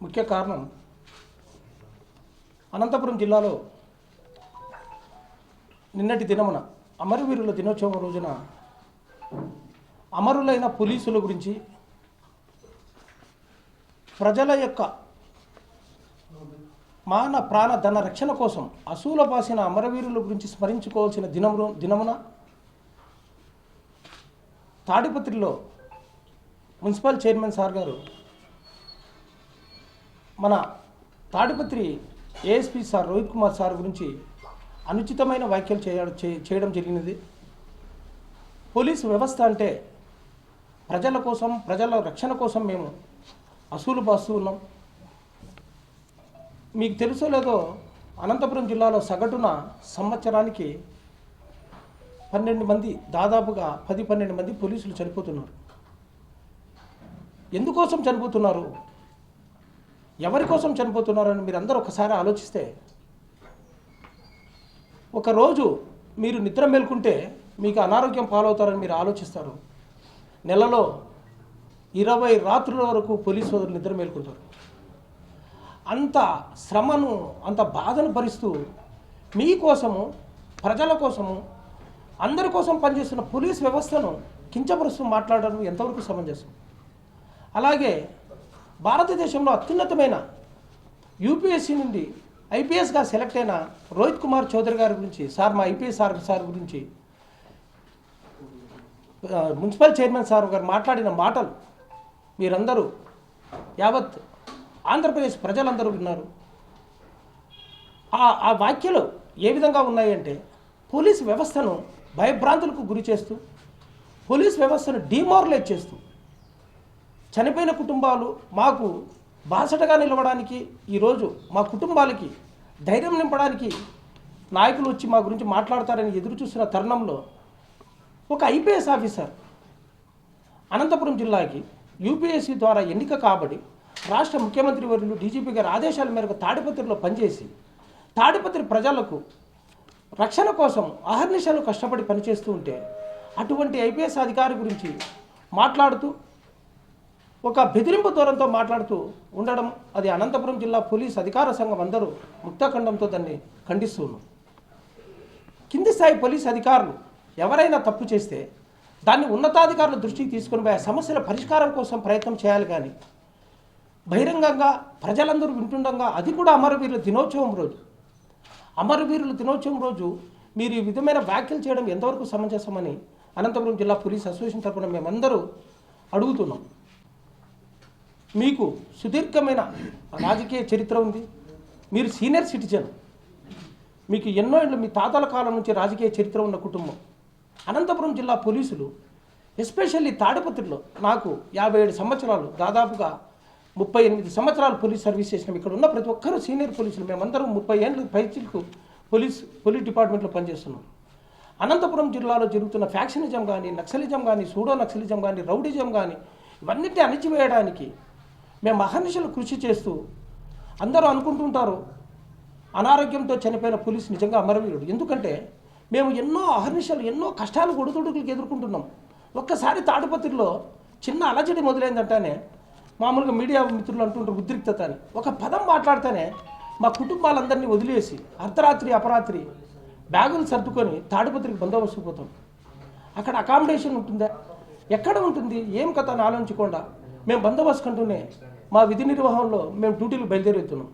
ముఖ్య కారణం అనంతపురం జిల్లాలో నిన్నటి దినమున అమరవీరుల దినోత్సవం రోజున అమరులైన పోలీసుల గురించి ప్రజల యొక్క మాన ప్రాణ ధన రక్షణ కోసం అసూల పాసిన అమరవీరుల గురించి స్మరించుకోవాల్సిన దినము దినమున తాడిపత్రిలో మున్సిపల్ చైర్మన్ సార్ గారు మన Tadipatri ASP sir Rohit Kumar sir గురించి అనుచితమైన వ్యాఖ్యలు చేయడం చేయడం జరిగినది. పోలీసు వ్యవస్థ అంటే ప్రజల కోసం ప్రజల రక్షణ కోసం మేము అసూలు పాస్తూ ఉన్నాం. మీకు తెలుసో లేదో అనంతపురం జిల్లాలో సగటున సంవత్సరానికి పన్నెండు మంది దాదాపుగా పది పన్నెండు మంది పోలీసులు చనిపోతున్నారు. ఎందుకోసం చనిపోతున్నారు? ఎవరి కోసం చనిపోతున్నారని మీరు అందరూ ఒకసారి ఆలోచిస్తే ఒకరోజు మీరు నిద్ర మేల్కుంటే మీకు అనారోగ్యం పాలవుతారని మీరు ఆలోచిస్తారు. నెలలో ఇరవై రాత్రుల వరకు పోలీసు సోదరులు నిద్ర మేల్కుంటారు. అంత శ్రమను అంత బాధను భరిస్తూ మీకోసము ప్రజల కోసము అందరి కోసం పనిచేస్తున్న పోలీస్ వ్యవస్థను కించపరుస్తూ మాట్లాడడం ఎంతవరకు సమంజసం? అలాగే భారతదేశంలో అత్యున్నతమైన యూపీఎస్సీ నుండి ఐపీఎస్గా సెలెక్ట్ అయిన రోహిత్ కుమార్ చౌదరి గారి గురించి సార్ మా ఐపీఎస్ సార్ సార్ గురించి మున్సిపల్ చైర్మన్ సార్ గారు మాట్లాడిన మాటలు మీరందరూ యావత్ ఆంధ్రప్రదేశ్ ప్రజలందరూ విన్నారు. ఆ ఆ వాక్యలు ఏ విధంగా ఉన్నాయంటే పోలీస్ వ్యవస్థను భయభ్రాంతులకు గురి చేస్తూ పోలీస్ వ్యవస్థను డిమారలైజ్ చేస్తూ చనిపోయిన కుటుంబాలు మాకు బాసటగా నిలవడానికి ఈరోజు మా కుటుంబాలకి ధైర్యం నింపడానికి నాయకులు వచ్చి మా గురించి మాట్లాడతారని ఎదురు చూసిన తరుణంలో ఒక ఐపీఎస్ ఆఫీసర్ అనంతపురం జిల్లాకి యూపీఎస్సీ ద్వారా ఎన్నిక కాబడి రాష్ట్ర ముఖ్యమంత్రి వర్యులు డీజీపీ గారి ఆదేశాల మేరకు తాడిపత్రిలో పనిచేసి తాడిపత్రి ప్రజలకు రక్షణ కోసం అహర్నిశలు కష్టపడి పనిచేస్తూ ఉంటే అటువంటి ఐపీఎస్ అధికారి గురించి మాట్లాడుతూ ఒక బెదిరింపు దూరంతో మాట్లాడుతూ ఉండడం అది అనంతపురం జిల్లా పోలీస్ అధికార సంఘం అందరూ ముక్తఖండంతో దాన్ని ఖండిస్తూ ఉన్నాం కింది స్థాయి పోలీస్ అధికారులు ఎవరైనా తప్పు చేస్తే దాన్ని ఉన్నతాధికారుల దృష్టికి తీసుకుని పోయి ఆ సమస్యల పరిష్కారం కోసం ప్రయత్నం చేయాలి కానీ బహిరంగంగా ప్రజలందరూ వింటుండగా అది కూడా అమరవీరుల దినోత్సవం రోజు. అమరవీరుల దినోత్సవం రోజు మీరు ఈ విధమైన వ్యాఖ్యలు చేయడం ఎంతవరకు సమంజసమని అనంతపురం జిల్లా పోలీస్ అసోసియేషన్ తరఫున మేమందరూ అడుగుతున్నాం. మీకు సుదీర్ఘమైన రాజకీయ చరిత్ర ఉంది. మీరు సీనియర్ సిటిజన్. మీకు ఎన్నో ఏళ్ళు మీ తాతల కాలం నుంచి రాజకీయ చరిత్ర ఉన్న కుటుంబం. అనంతపురం జిల్లా పోలీసులు ఎస్పెషల్లీ తాడిపత్రిలో నాకు యాభై ఏడు సంవత్సరాలు దాదాపుగా ముప్పై ఎనిమిది సంవత్సరాలు పోలీస్ సర్వీస్ చేసినాం ఇక్కడ ఉన్న ప్రతి ఒక్కరూ సీనియర్ పోలీసులు. మేమందరం ముప్పై ఏళ్ళు పైచిలకు పోలీస్ పోలీస్ డిపార్ట్మెంట్లో పనిచేస్తున్నాం. అనంతపురం జిల్లాలో జరుగుతున్న ఫ్యాక్షనిజం కానీ నక్సలిజం కానీ సూడో నక్సలిజం కానీ రౌడిజం కానీ ఇవన్నిటిని అణిచివేయడానికి మేము అహర్నిశలు కృషి చేస్తూ అందరూ అనుకుంటుంటారు అనారోగ్యంతో చనిపోయిన పోలీస్ నిజంగా అమరవీరుడు. ఎందుకంటే మేము ఎన్నో అహర్నిశలు ఎన్నో కష్టాలు ఒడిదుడుకులకు ఎదుర్కొంటున్నాం. ఒక్కసారి తాడుపత్రిలో చిన్న అలజడి మొదలైందంటేనే మామూలుగా మీడియా మిత్రులు అంటుంటారు ఉద్రిక్తత అని ఒక పదం మాట్లాడితేనే మా కుటుంబాలందరినీ వదిలేసి అర్ధరాత్రి అపరాత్రి బ్యాగులు సర్దుకొని తాడుపత్రికి బందోబస్తు పోతాం. అక్కడ అకామిడేషన్ ఉంటుందా? ఎక్కడ ఉంటుంది? ఏం కథ అని ఆలోచించకుండా మేము బందోబస్తు కంటూనే మా విధి నిర్వహణలో మేము డ్యూటీలు బయలుదేరుతున్నాం.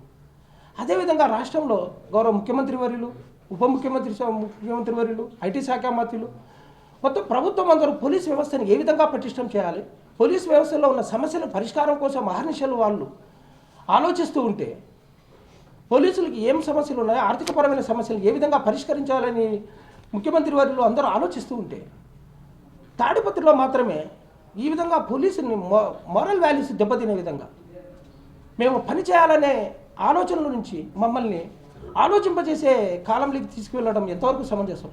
అదేవిధంగా రాష్ట్రంలో గౌరవ ముఖ్యమంత్రి వర్యులు ఉప ముఖ్యమంత్రి ముఖ్యమంత్రి వర్యులు ఐటీ శాఖ మంత్రులు మొత్తం ప్రభుత్వం అందరూ పోలీస్ వ్యవస్థను ఏ విధంగా పటిష్టం చేయాలి? పోలీస్ వ్యవస్థలో ఉన్న సమస్యల పరిష్కారం కోసం అహర్నిశలు వాళ్ళు ఆలోచిస్తూ ఉంటే పోలీసులకి ఏం సమస్యలు ఉన్నాయో ఆర్థికపరమైన సమస్యలు ఏ విధంగా పరిష్కరించాలని ముఖ్యమంత్రి వారిలో అందరూ ఆలోచిస్తూ ఉంటే తాడిపత్రిలో మాత్రమే ఈ విధంగా పోలీసుని మోరల్ వాల్యూస్ దెబ్బతినే విధంగా మేము పని చేయాలనే ఆలోచనల నుంచి మమ్మల్ని ఆలోచింపజేసే కాలంలోకి తీసుకువెళ్ళడం ఎంతవరకు సమంజసం